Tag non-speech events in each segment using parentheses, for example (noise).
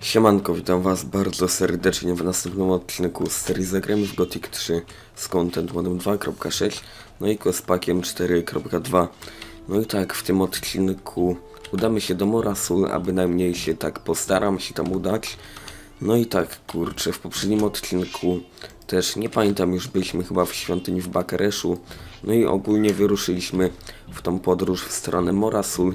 Siemanko, witam was bardzo serdecznie w następnym odcinku z serii Zagramy w Gothic 3 z Content modem 2.6 no i Quespakiem 4.2 No i tak, w tym odcinku udamy się do Morasul, a bynajmniej się tak postaram się tam udać No i tak, kurczę, w poprzednim odcinku też nie pamiętam, już byliśmy chyba w świątyni w Bakareszu no i ogólnie wyruszyliśmy w tą podróż w stronę Morasul.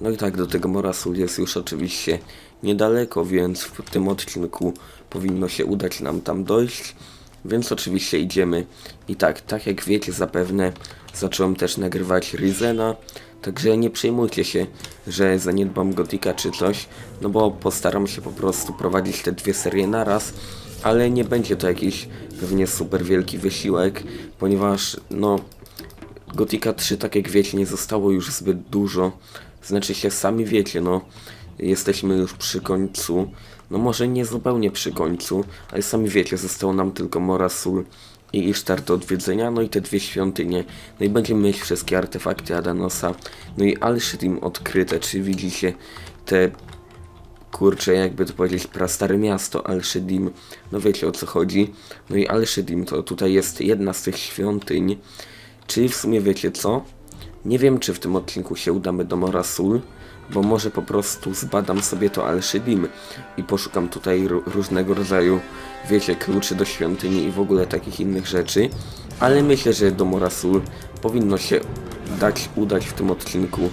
No i tak, do tego Morasul jest już oczywiście niedaleko, więc w tym odcinku powinno się udać nam tam dojść. Więc oczywiście idziemy. I tak, tak jak wiecie zapewne, zacząłem też nagrywać Ryzena. Także nie przejmujcie się, że zaniedbam Gotika czy coś, no bo postaram się po prostu prowadzić te dwie serie naraz ale nie będzie to jakiś pewnie super wielki wysiłek, ponieważ no Gotika 3 tak jak wiecie nie zostało już zbyt dużo, znaczy się sami wiecie no jesteśmy już przy końcu, no może nie zupełnie przy końcu, ale sami wiecie zostało nam tylko Morasul i Isztar do odwiedzenia, no i te dwie świątynie, no i będziemy mieć wszystkie artefakty Adanosa, no i Al-Shidim odkryte, czy widzicie te kurczę, jakby to powiedzieć, prastare miasto Al-Shidim, no wiecie o co chodzi. No i Al-Shidim to tutaj jest jedna z tych świątyń, czyli w sumie wiecie co? Nie wiem, czy w tym odcinku się udamy do Morasul, bo może po prostu zbadam sobie to Al-Shidim i poszukam tutaj ró- różnego rodzaju, wiecie, kluczy do świątyni i w ogóle takich innych rzeczy, ale myślę, że do Morasul powinno się dać udać w tym odcinku.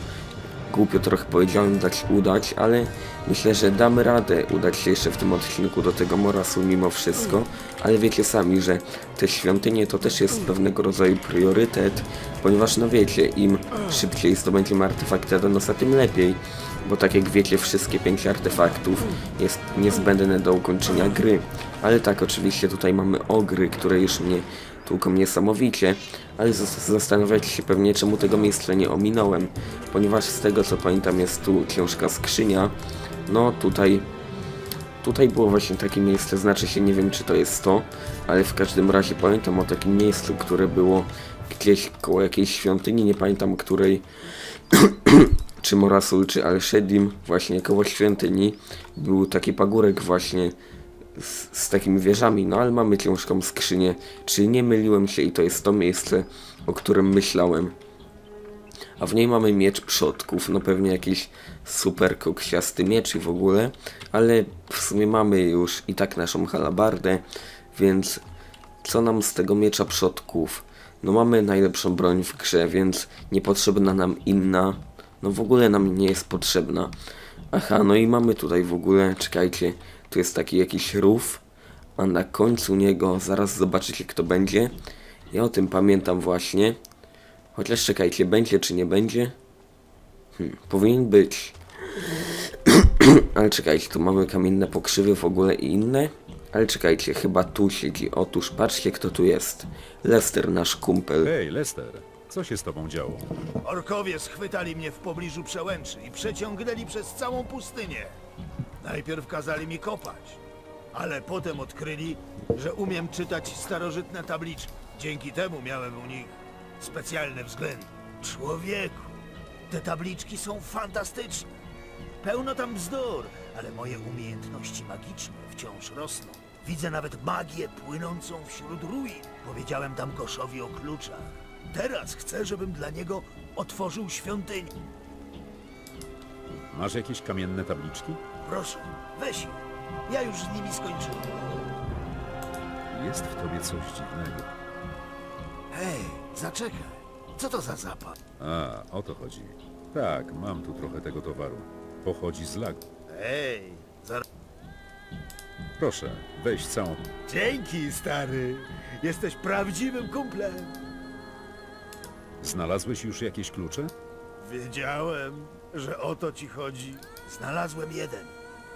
Głupio trochę powiedziałem dać udać, ale myślę, że damy radę udać się jeszcze w tym odcinku do tego Morasu mimo wszystko, ale wiecie sami, że te świątynie to też jest pewnego rodzaju priorytet, ponieważ no wiecie, im szybciej zdobędziemy artefakty Adanosa, tym lepiej, bo tak jak wiecie, wszystkie pięć artefaktów jest niezbędne do ukończenia gry, ale tak, oczywiście tutaj mamy ogry, które już mnie tłuką niesamowicie, ale zas- zastanawiacie się pewnie, czemu tego miejsca nie ominąłem, ponieważ z tego co pamiętam jest tu ciężka skrzynia, no tutaj Tutaj było właśnie takie miejsce, znaczy się nie wiem czy to jest to, ale w każdym razie pamiętam o takim miejscu, które było gdzieś koło jakiejś świątyni, nie pamiętam której, (clears throat) czy Morasul, czy Al-Shedim, właśnie koło świątyni, był taki pagórek właśnie z, z takimi wieżami, no ale mamy ciężką skrzynię, czy nie myliłem się i to jest to miejsce, o którym myślałem. A w niej mamy miecz przodków, no pewnie jakiś super koksiasty miecz i w ogóle, ale w sumie mamy już i tak naszą halabardę, więc co nam z tego miecza przodków? No mamy najlepszą broń w grze, więc niepotrzebna nam inna, no w ogóle nam nie jest potrzebna. Aha, no i mamy tutaj w ogóle, czekajcie, tu jest taki jakiś rów, a na końcu niego zaraz zobaczycie kto będzie. Ja o tym pamiętam właśnie. Chociaż czekajcie, będzie czy nie będzie? Hmm, powinien być. (clears throat) Ale czekajcie, tu mamy kamienne pokrzywy w ogóle i inne. Ale czekajcie, chyba tu siedzi. Otóż patrzcie kto tu jest. Lester, nasz kumpel. Hej, Lester, co się z tobą działo? Orkowie schwytali mnie w pobliżu przełęczy i przeciągnęli przez całą pustynię. Najpierw kazali mi kopać, ale potem odkryli, że umiem czytać starożytne tabliczki. Dzięki temu miałem u nich specjalne względy. Człowieku, te tabliczki są fantastyczne. Pełno tam bzdur, ale moje umiejętności magiczne wciąż rosną. Widzę nawet magię płynącą wśród ruin. Powiedziałem Damkoszowi o kluczach. Teraz chcę, żebym dla niego otworzył świątynię. Masz jakieś kamienne tabliczki? Proszę, weź je. Ja już z nimi skończyłem. Jest w tobie coś dziwnego. Hej, zaczekaj. Co to za zapach? A, o to chodzi. Tak, mam tu trochę tego towaru. Pochodzi z lagu. Hej, za... Proszę, weź całą... Dzięki, stary. Jesteś prawdziwym kumplem. Znalazłeś już jakieś klucze? Wiedziałem, że o to ci chodzi. Znalazłem jeden.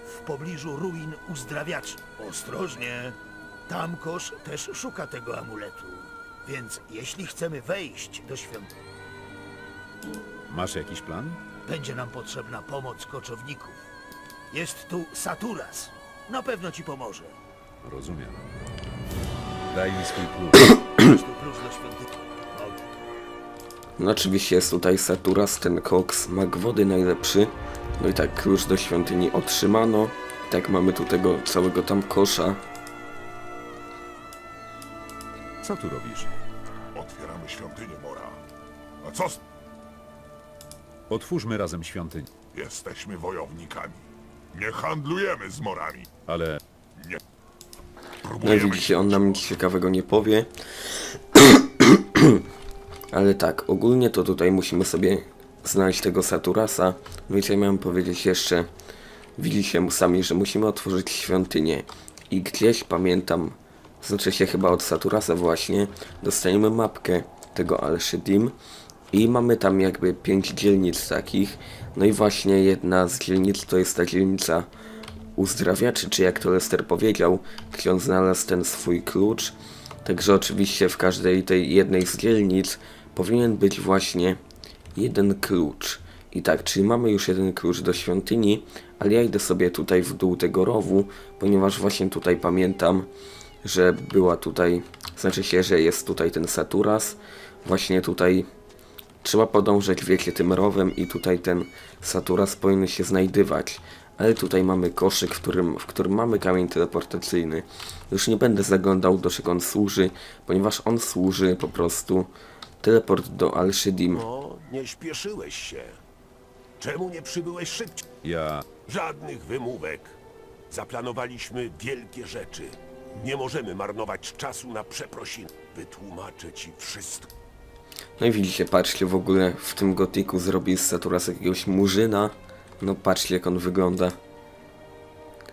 W pobliżu ruin uzdrawiaczy. Ostrożnie. Tamkosz też szuka tego amuletu. Więc jeśli chcemy wejść do świątyni, Masz jakiś plan? będzie nam potrzebna pomoc koczowników. Jest tu Saturas. Na pewno ci pomoże. Rozumiem. Daj mi swój klucz. (clears throat) Masz tu klucz do świątyni. O, No oczywiście jest tutaj Saturas, ten koks, mag wody najlepszy. No i tak klucz do świątyni otrzymano. Tak, mamy tu tego całego tam kosza. Co tu robisz? Otwieramy świątynię Mora. A co z... Otwórzmy razem świątynię. Jesteśmy wojownikami. Nie handlujemy z Morami. Ale No i Próbujemy widzicie, on nam nic ciekawego nie powie. (clears throat) Ale tak, ogólnie to tutaj musimy sobie znaleźć tego Saturasa. No i co ja miałem powiedzieć jeszcze? Widzicie sami, że musimy otworzyć świątynię. I gdzieś pamiętam, znaczy się chyba od Saturasa właśnie, dostajemy mapkę tego Al-Shidim. I mamy tam jakby pięć dzielnic takich. No i właśnie jedna z dzielnic to jest ta dzielnica uzdrawiaczy, czy jak to Lester powiedział, gdzie on znalazł ten swój klucz. Także oczywiście w każdej tej jednej z dzielnic powinien być właśnie jeden klucz. I tak, czyli mamy już jeden klucz do świątyni, ale ja idę sobie tutaj w dół tego rowu, ponieważ właśnie tutaj pamiętam, że była tutaj, znaczy się, że jest tutaj ten Saturas. Właśnie tutaj Trzeba podążać, wiecie, tym rowem i tutaj ten Saturas powinien się znajdywać. Ale tutaj mamy koszyk, w którym, w którym mamy kamień teleportacyjny. Już nie będę zaglądał do czego on służy, ponieważ on służy po prostu teleport do Al-Shidim. O, nie śpieszyłeś się. Czemu nie przybyłeś szybciej? ja... Żadnych wymówek. Zaplanowaliśmy wielkie rzeczy. Nie możemy marnować czasu na przeprosiny. Wytłumaczę ci wszystko. No i widzicie, patrzcie, w ogóle w tym gotiku zrobił z Saturasa jakiegoś murzyna. No patrzcie jak on wygląda.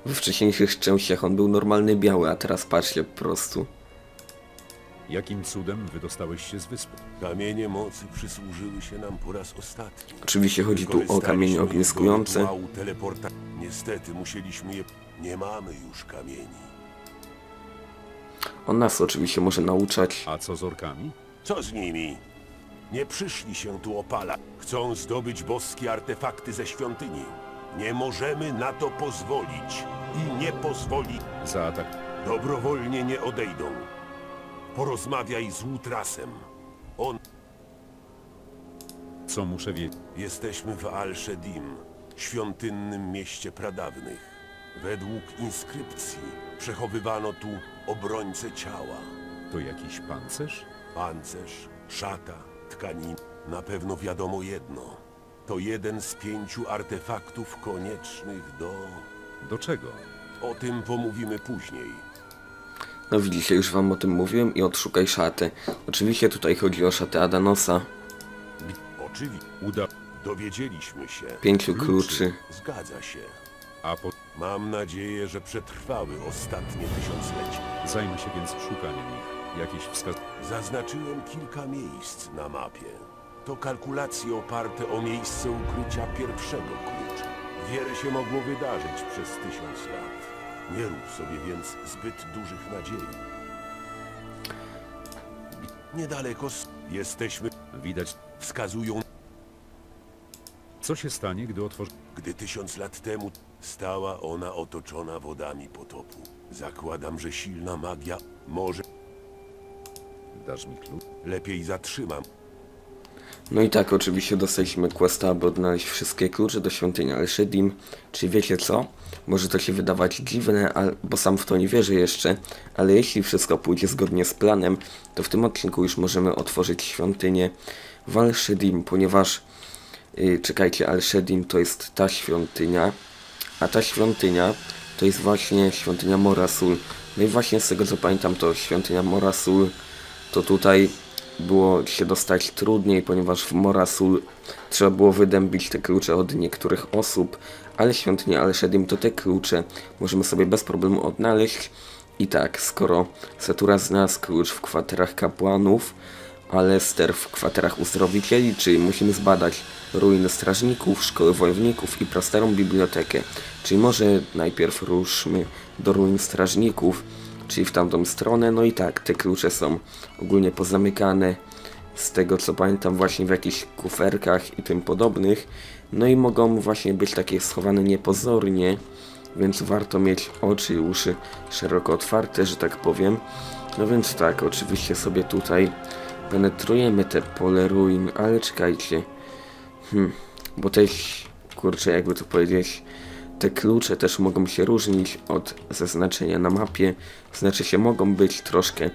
We wcześniejszych częściach on był normalny biały, a teraz patrzcie po prostu. Jakim cudem wydostałeś się z wyspy? Kamienie mocy przysłużyły się nam po raz ostatni. Oczywiście chodzi tu o kamienie ogniskujące. teleporta. Niestety musieliśmy je... Nie mamy już kamieni. On nas oczywiście może nauczać. A co z orkami? Co z nimi? Nie przyszli się tu opalać. Chcą zdobyć boskie artefakty ze świątyni. Nie możemy na to pozwolić. I nie pozwoli. Zaatak... Dobrowolnie nie odejdą. Porozmawiaj z Łutrasem. On... Co muszę wiedzieć? Jesteśmy w Al-Shedim, świątynnym mieście pradawnych. Według inskrypcji przechowywano tu obrońcę ciała. To jakiś pancerz? Pancerz, szata, tkanin. Na pewno wiadomo jedno. To jeden z pięciu artefaktów koniecznych do... Do czego? O tym pomówimy później. No widzicie, już wam o tym mówiłem i odszukaj szatę. Oczywiście tutaj chodzi o szatę Adanosa. Oczywiście, Uda... dowiedzieliśmy się. Pięciu kluczy. Zgadza się. A po... Mam nadzieję, że przetrwały ostatnie tysiąclecie. Zajmę się więc szukaniem ich. Jakieś wskaz... Zaznaczyłem kilka miejsc na mapie. To kalkulacje oparte o miejsce ukrycia pierwszego klucza. Wiele się mogło wydarzyć przez tysiąc lat. Nie rób sobie więc zbyt dużych nadziei. Niedaleko s- jesteśmy, Widać... wskazują, Co się stanie, gdy otworzy... gdy tysiąc lat temu stała ona otoczona wodami potopu. Zakładam, że silna magia może Dasz mi klucz? lepiej zatrzymam No i tak, oczywiście dostaliśmy questa, aby odnaleźć wszystkie klucze do świątyni Al-Shedim. Czy wiecie co? Może to się wydawać dziwne, bo sam w to nie wierzę jeszcze, ale jeśli wszystko pójdzie zgodnie z planem, to w tym odcinku już możemy otworzyć świątynię w Al-Shedim, ponieważ, yy, czekajcie, Al-Shedim to jest ta świątynia, a ta świątynia to jest właśnie świątynia Morasul. No i właśnie z tego co pamiętam, to świątynia Morasul to tutaj było się dostać trudniej, ponieważ w Morasul trzeba było wydębić te klucze od niektórych osób, ale świątynia Al-Shedim to te klucze możemy sobie bez problemu odnaleźć. I tak, skoro Satura znalazł klucz w kwaterach kapłanów, a Lester w kwaterach uzdrowicieli, czyli musimy zbadać ruiny strażników, szkoły wojowników i prastarą bibliotekę. Czyli może najpierw ruszmy do ruin strażników, czyli w tamtą stronę. No i tak, te klucze są ogólnie pozamykane, z tego co pamiętam właśnie w jakichś kuferkach i tym podobnych. No i mogą właśnie być takie schowane niepozornie, więc warto mieć oczy i uszy szeroko otwarte, że tak powiem. No więc tak, oczywiście sobie tutaj penetrujemy te pole ruin, ale czekajcie. Hmm, bo też, kurczę, jakby to powiedzieć, te klucze też mogą się różnić od zaznaczenia na mapie. Znaczy się mogą być troszkę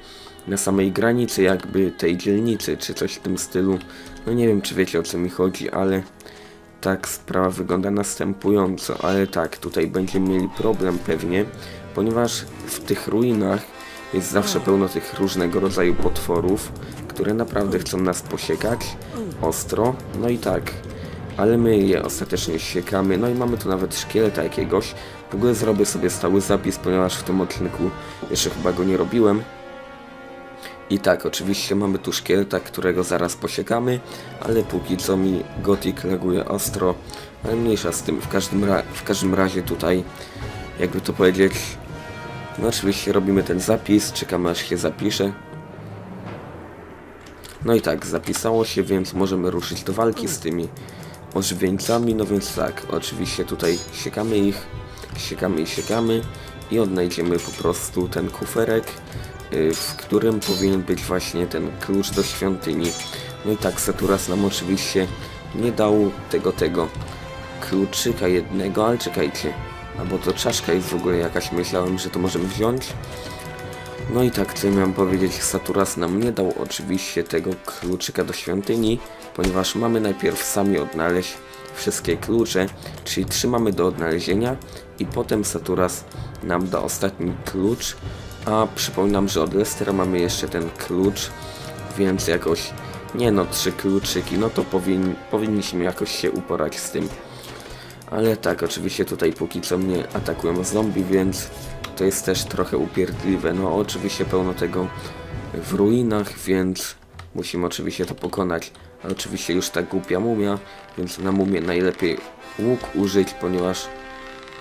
na samej granicy jakby tej dzielnicy, czy coś w tym stylu. No nie wiem, czy wiecie o co mi chodzi, ale tak sprawa wygląda następująco. Ale tak, tutaj będziemy mieli problem pewnie, ponieważ w tych ruinach jest zawsze pełno tych różnego rodzaju potworów, które naprawdę chcą nas posiekać ostro. No i tak, ale my je ostatecznie siekamy. No i mamy tu nawet szkieleta jakiegoś. W ogóle zrobię sobie stały zapis, ponieważ w tym odcinku jeszcze chyba go nie robiłem. I tak, oczywiście mamy tu szkieleta, którego zaraz posiekamy, ale póki co mi Gothic laguje ostro, ale mniejsza z tym. W każdym, w każdym razie tutaj, jakby to powiedzieć, no oczywiście robimy ten zapis, czekamy aż się zapisze. No i tak, zapisało się, więc możemy ruszyć do walki z tymi ożywieńcami, no więc tak, oczywiście tutaj siekamy ich, siekamy i siekamy i odnajdziemy po prostu ten kuferek, y, w którym powinien być właśnie ten klucz do świątyni. No i tak, Saturas nam oczywiście nie dał tego, tego kluczyka jednego, ale czekajcie, albo to czaszka jest w ogóle jakaś, myślałem, że to możemy wziąć. No i tak, co miałem powiedzieć, Saturas nam nie dał oczywiście tego kluczyka do świątyni, ponieważ mamy najpierw sami odnaleźć wszystkie klucze, czyli trzymamy do odnalezienia i potem Saturas nam da ostatni klucz, a przypominam, że od Lestera mamy jeszcze ten klucz, więc jakoś, nie no, trzy kluczyki, no to powin, powinniśmy jakoś się uporać z tym. Ale tak, oczywiście tutaj póki co mnie atakują zombie, więc to jest też trochę upierdliwe. No oczywiście pełno tego w ruinach, więc musimy oczywiście to pokonać. Oczywiście już ta głupia mumia, więc na mumię najlepiej łuk użyć, ponieważ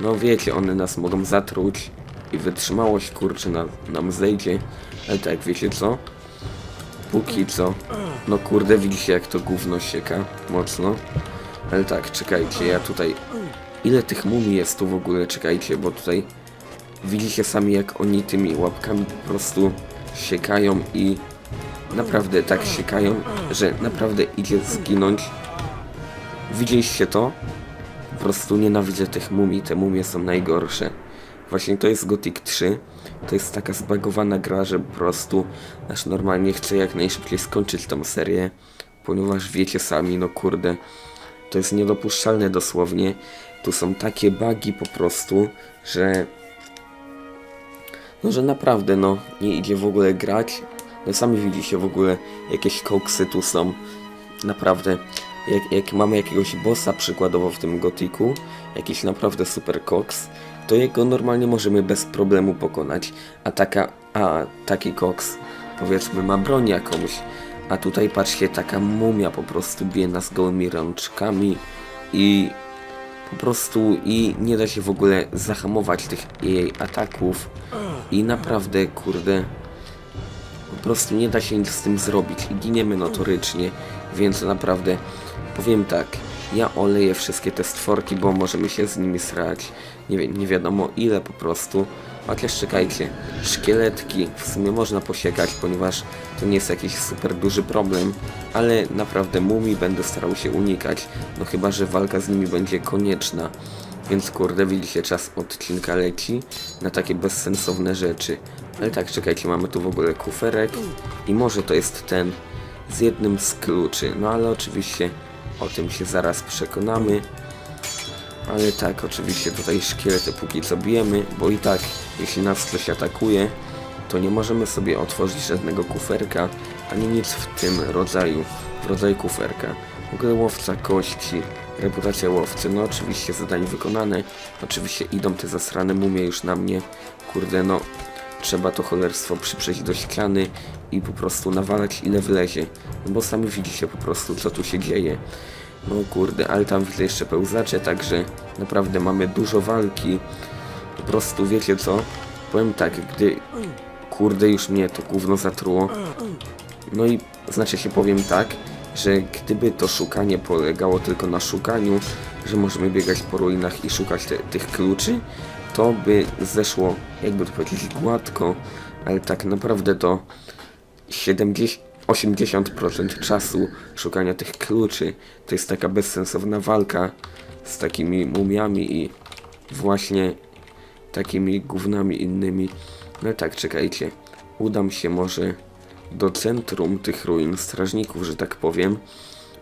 no wiecie, one nas mogą zatruć i wytrzymałość kurczę na, nam zejdzie. Ale tak, wiecie co? Póki co, no kurde, widzicie jak to gówno sieka mocno. Ale tak, czekajcie, ja tutaj... Ile tych mumii jest tu w ogóle? Czekajcie, bo tutaj... Widzicie sami jak oni tymi łapkami po prostu siekają i... Naprawdę tak siekają, że naprawdę idzie zginąć. Widzieliście to? Po prostu nienawidzę tych mumii, te mumie są najgorsze. Właśnie to jest Gothic 3. To jest taka zbagowana gra, że po prostu aż normalnie chcę jak najszybciej skończyć tą serię. Ponieważ wiecie sami, no kurde, to jest niedopuszczalne dosłownie. Tu są takie bugi po prostu, że no, że naprawdę, no, nie idzie w ogóle grać. No, sami widzicie w ogóle, jakieś koksy tu są. Naprawdę, jak, jak mamy jakiegoś bossa przykładowo w tym gotiku, jakiś naprawdę super koks, to jego normalnie możemy bez problemu pokonać. A taka, a taki koks, powiedzmy, ma broń jakąś. A tutaj patrzcie, taka mumia po prostu bije nas gołymi rączkami i po prostu i nie da się w ogóle zahamować tych jej ataków i naprawdę kurde po prostu nie da się nic z tym zrobić i giniemy notorycznie więc naprawdę powiem tak ja oleję wszystkie te stworki bo możemy się z nimi srać nie, nie wiadomo ile po prostu chociaż czekajcie szkieletki w sumie można posiekać ponieważ to nie jest jakiś super duży problem ale naprawdę mumii będę starał się unikać no chyba że walka z nimi będzie konieczna więc kurde, widzicie, czas odcinka leci na takie bezsensowne rzeczy. Ale tak, czekajcie, mamy tu w ogóle kuferek i może to jest ten z jednym z kluczy. No ale oczywiście o tym się zaraz przekonamy. Ale tak, oczywiście tutaj szkielety póki co bijemy, bo i tak, jeśli nas coś atakuje, to nie możemy sobie otworzyć żadnego kuferka, ani nic w tym rodzaju, w rodzaju kuferka. W ogóle łowca kości, reputacja łowcy, no oczywiście zadanie wykonane, oczywiście idą te zasrane mumie już na mnie, kurde no, trzeba to cholerstwo przyprzeć do ściany i po prostu nawalać ile wlezie, no bo sami widzicie po prostu co tu się dzieje. No kurde, ale tam widzę jeszcze pełzacze, także naprawdę mamy dużo walki. Po prostu wiecie co? Powiem tak, gdy kurde już mnie to gówno zatruło. No i znaczy się powiem tak, że gdyby to szukanie polegało tylko na szukaniu, że możemy biegać po ruinach i szukać te, tych kluczy, to by zeszło, jakby to powiedzieć, gładko, ale tak naprawdę to 70, 80% czasu szukania tych kluczy to jest taka bezsensowna walka z takimi mumiami i właśnie takimi gównami innymi. No tak, czekajcie. Udam się może do centrum tych ruin strażników, że tak powiem.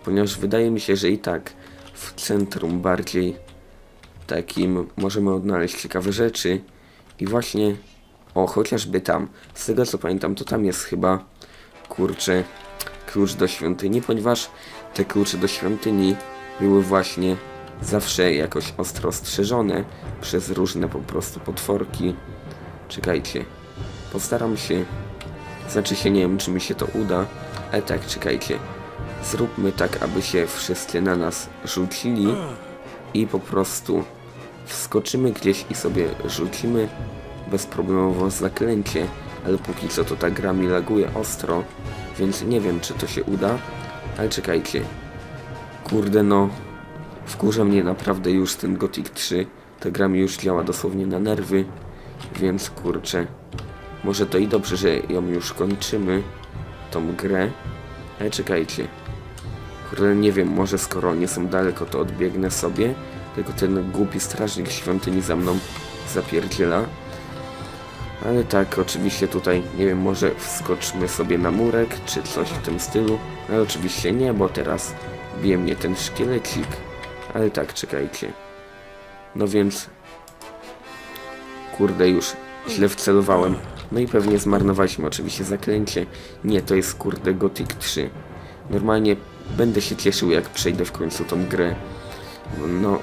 Ponieważ wydaje mi się, że i tak w centrum bardziej takim możemy odnaleźć ciekawe rzeczy. I właśnie, o, chociażby tam. Z tego co pamiętam, to tam jest chyba, kurczę, klucz do świątyni, ponieważ te klucze do świątyni były właśnie zawsze jakoś ostro strzeżone przez różne po prostu potworki. Czekajcie, postaram się, znaczy się nie wiem czy mi się to uda, ale tak, czekajcie. Zróbmy tak, aby się wszyscy na nas rzucili i po prostu wskoczymy gdzieś i sobie rzucimy. Bezproblemowo zaklęcie, ale póki co to ta gra mi laguje ostro, więc nie wiem czy to się uda, ale czekajcie. Kurde no, wkurza mnie naprawdę już ten Gothic 3, ta gra mi już działa dosłownie na nerwy, więc kurczę, może to i dobrze, że ją już kończymy, tą grę, ale czekajcie. Kurde, nie wiem, może skoro nie są daleko, to odbiegnę sobie, tylko ten głupi strażnik świątyni za mną zapierdziela. Ale tak, oczywiście tutaj, nie wiem, może wskoczmy sobie na murek, czy coś w tym stylu. Ale oczywiście nie, bo teraz bije mnie ten szkielecik. Ale tak, czekajcie. No więc... Kurde, już źle wcelowałem. No i pewnie zmarnowaliśmy oczywiście zaklęcie. Nie, to jest kurde Gothic 3. Normalnie będę się cieszył, jak przejdę w końcu tą grę. No,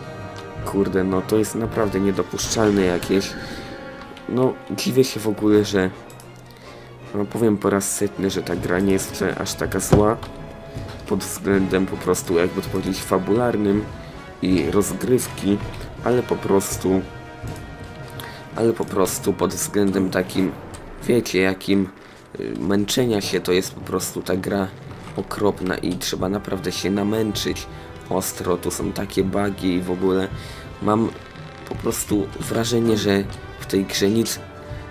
kurde, no to jest naprawdę niedopuszczalne jakieś. No, dziwię się w ogóle, że... No, powiem po raz setny, że ta gra nie jest aż taka zła. Pod względem po prostu, jakby to powiedzieć, fabularnym i rozgrywki, ale po prostu... Ale po prostu pod względem takim, wiecie, jakim y, męczenia się to jest po prostu ta gra okropna i trzeba naprawdę się namęczyć ostro, tu są takie bugi i w ogóle mam po prostu wrażenie, że w tej grze nic,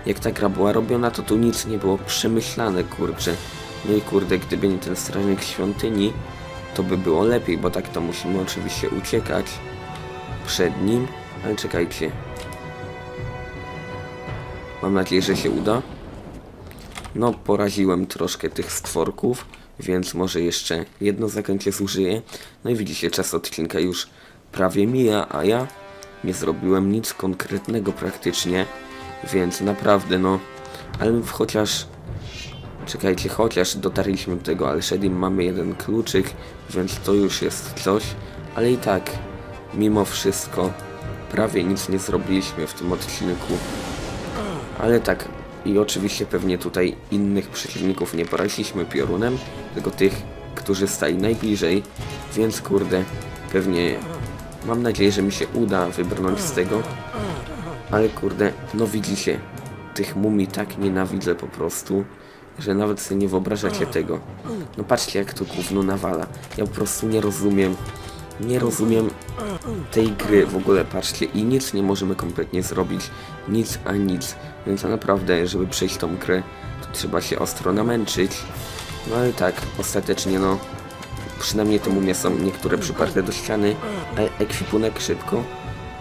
jak ta gra była robiona, to tu nic nie było przemyślane, kurczę. No i kurde, gdyby nie ten strażnik świątyni, to by było lepiej, bo tak to musimy oczywiście uciekać przed nim, ale czekajcie. Mam nadzieję, że się uda. No, poraziłem troszkę tych stworków, więc może jeszcze jedno zaklęcie zużyję. No i widzicie, czas odcinka już prawie mija, a ja nie zrobiłem nic konkretnego praktycznie, więc naprawdę no, ale chociaż, czekajcie, chociaż dotarliśmy do tego Alshedim, mamy jeden kluczyk, więc to już jest coś, ale i tak, mimo wszystko, prawie nic nie zrobiliśmy w tym odcinku. Ale tak, i oczywiście pewnie tutaj innych przeciwników nie poraziliśmy piorunem, tylko tych, którzy stali najbliżej, więc kurde, pewnie mam nadzieję, że mi się uda wybrnąć z tego. Ale kurde, no widzicie, tych mumii tak nienawidzę po prostu, że nawet sobie nie wyobrażacie tego. No patrzcie jak to gówno nawala. Ja po prostu nie rozumiem, nie rozumiem tej gry w ogóle, patrzcie, i nic nie możemy kompletnie zrobić. Nic a nic. Więc naprawdę, żeby przejść tą grę, to trzeba się ostro namęczyć. No ale tak, ostatecznie no, przynajmniej te mumie są niektóre przyparte do ściany, ale ekwipunek szybko.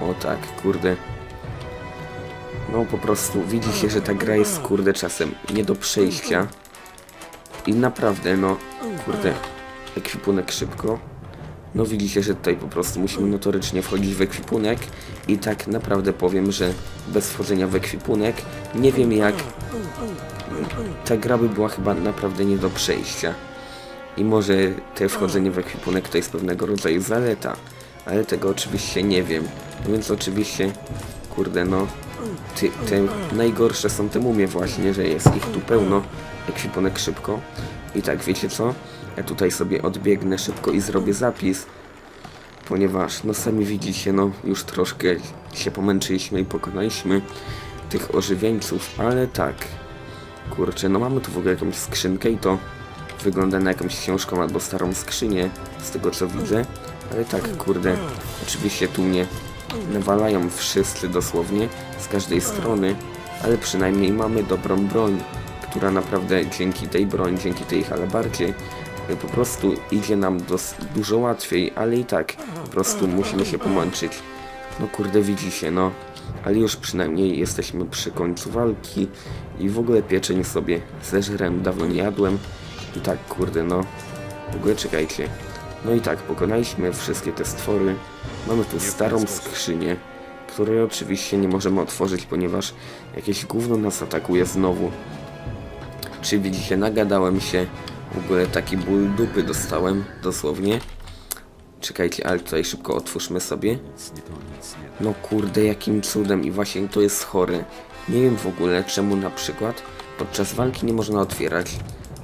O tak, kurde. No po prostu widzi się, że ta gra jest kurde czasem nie do przejścia. I naprawdę no, kurde, ekwipunek szybko. No widzicie, że tutaj po prostu musimy notorycznie wchodzić w ekwipunek i tak naprawdę powiem, że bez wchodzenia w ekwipunek nie wiem jak ta gra by była chyba naprawdę nie do przejścia. I może te wchodzenie w ekwipunek to jest pewnego rodzaju zaleta, ale tego oczywiście nie wiem. No więc oczywiście, kurde no, ty, te najgorsze są te mumie właśnie, że jest ich tu pełno, ekwipunek szybko. I tak, wiecie co? Ja tutaj sobie odbiegnę szybko i zrobię zapis, ponieważ, no sami widzicie, no już troszkę się pomęczyliśmy i pokonaliśmy tych ożywieńców, ale tak, kurczę, no mamy tu w ogóle jakąś skrzynkę i to wygląda na jakąś książką albo starą skrzynię, z tego co widzę, ale tak, kurde, oczywiście tu mnie nawalają wszyscy dosłownie, z każdej strony, ale przynajmniej mamy dobrą broń, która naprawdę dzięki tej broni, dzięki tej halabardzie po prostu idzie nam dużo łatwiej, ale i tak po prostu musimy się pomęczyć. No kurde, widzicie, no. Ale już przynajmniej jesteśmy przy końcu walki i w ogóle pieczeń sobie zeżrem, dawno nie jadłem. I tak, kurde, no. W ogóle czekajcie. No i tak, pokonaliśmy wszystkie te stwory. Mamy tu starą skrzynię, której oczywiście nie możemy otworzyć, ponieważ jakieś gówno nas atakuje znowu. Czy widzicie, nagadałem się. W ogóle taki ból dupy dostałem, dosłownie. Czekajcie, ale tutaj szybko otwórzmy sobie. No kurde, jakim cudem i właśnie to jest chore. Nie wiem w ogóle czemu na przykład podczas walki nie można otwierać.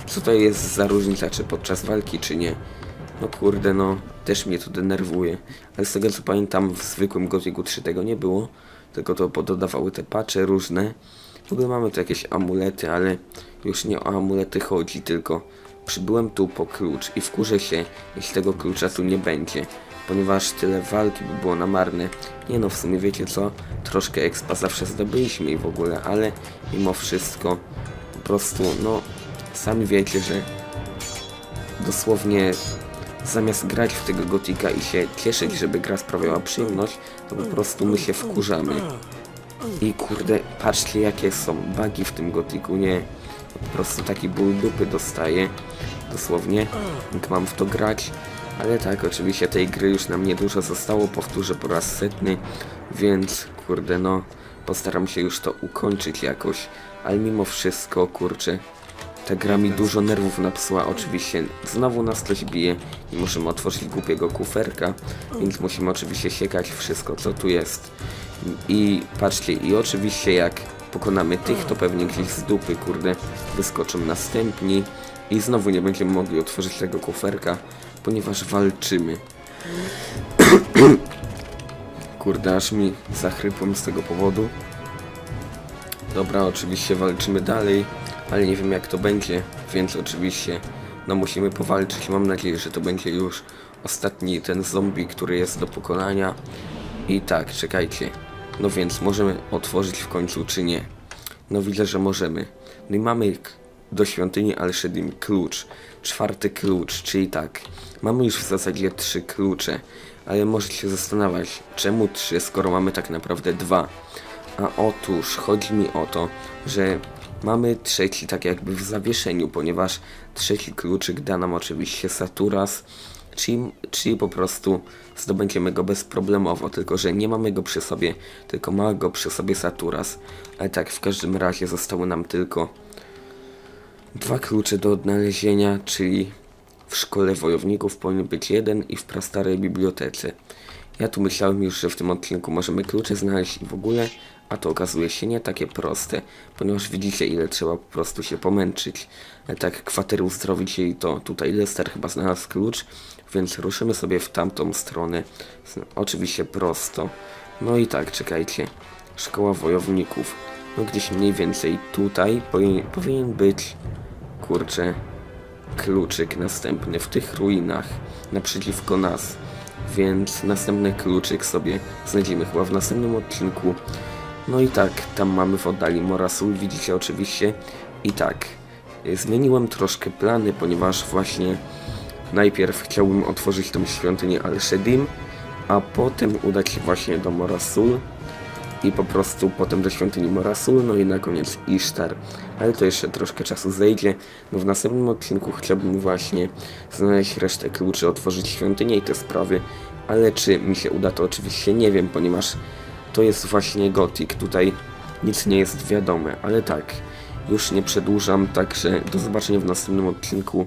Co to jest za różnica, czy podczas walki, czy nie. No kurde, no też mnie to denerwuje. Ale z tego co pamiętam w zwykłym Gothicu 3 tego nie było. Tylko to pododawały te pacze różne. W ogóle mamy tu jakieś amulety, ale już nie o amulety chodzi, tylko przybyłem tu po klucz i wkurzę się, jeśli tego klucza tu nie będzie, ponieważ tyle walki by było na marne. Nie no, w sumie wiecie co, troszkę expa zawsze zdobyliśmy i w ogóle, ale mimo wszystko po prostu, no, sami wiecie, że dosłownie zamiast grać w tego gotika i się cieszyć, żeby gra sprawiała przyjemność, to po prostu my się wkurzamy. I kurde, patrzcie jakie są bugi w tym gotiku, nie? Po prostu taki ból dupy dostaję, dosłownie, jak mam w to grać. Ale tak, oczywiście tej gry już nam niedużo zostało, powtórzę po raz setny, więc kurde no, postaram się już to ukończyć jakoś. Ale mimo wszystko, kurczę, ta gra mi dużo nerwów napsuła, oczywiście znowu nas coś bije i musimy otworzyć głupiego kuferka, więc musimy oczywiście siekać wszystko co tu jest. I patrzcie, i oczywiście jak pokonamy tych, to pewnie gdzieś z dupy, kurde, wyskoczą następni i znowu nie będziemy mogli otworzyć tego kuferka, ponieważ walczymy. (clears throat) Kurde, aż mi zachrypłem z tego powodu. Dobra, oczywiście walczymy dalej, ale nie wiem jak to będzie, więc oczywiście no musimy powalczyć. Mam nadzieję, że to będzie już ostatni ten zombie, który jest do pokonania. I tak, czekajcie. No więc możemy otworzyć w końcu czy nie? No widzę, że możemy. No i mamy do świątyni Al-Shedim klucz. Czwarty klucz, czyli tak. Mamy już w zasadzie trzy klucze. Ale możecie się zastanawiać, czemu trzy, skoro mamy tak naprawdę dwa. A otóż chodzi mi o to, że mamy trzeci tak jakby w zawieszeniu, ponieważ trzeci kluczyk da nam oczywiście Saturas, czyli, czyli po prostu zdobędziemy go bezproblemowo, tylko że nie mamy go przy sobie, tylko ma go przy sobie Saturas. Ale tak, w każdym razie zostały nam tylko dwa klucze do odnalezienia, czyli w szkole wojowników powinien być jeden i w prastarej bibliotece. Ja tu myślałem już, że w tym odcinku możemy klucze znaleźć i w ogóle, a to okazuje się nie takie proste, ponieważ widzicie ile trzeba po prostu się pomęczyć. Tak kwatery uzdrowić jej to tutaj Lester chyba znalazł klucz, więc ruszymy sobie w tamtą stronę. Oczywiście prosto. No i tak, czekajcie. Szkoła wojowników. No gdzieś mniej więcej tutaj powinien, powinien być, kurczę, kluczyk następny w tych ruinach naprzeciwko nas. Więc następny kluczyk sobie znajdziemy chyba w następnym odcinku. No i tak, tam mamy w oddali Morasul, widzicie oczywiście. I tak, y, zmieniłem troszkę plany, ponieważ właśnie najpierw chciałbym otworzyć tą świątynię Al-Shedim, a potem udać się właśnie do Morasul i po prostu potem do świątyni Morasul, no i na koniec Ishtar. Ale to jeszcze troszkę czasu zejdzie. No w następnym odcinku chciałbym właśnie znaleźć resztę kluczy, otworzyć świątynię i te sprawy, ale czy mi się uda to oczywiście nie wiem, ponieważ to jest właśnie Gothic, tutaj nic nie jest wiadome, ale tak, już nie przedłużam, także do zobaczenia w następnym odcinku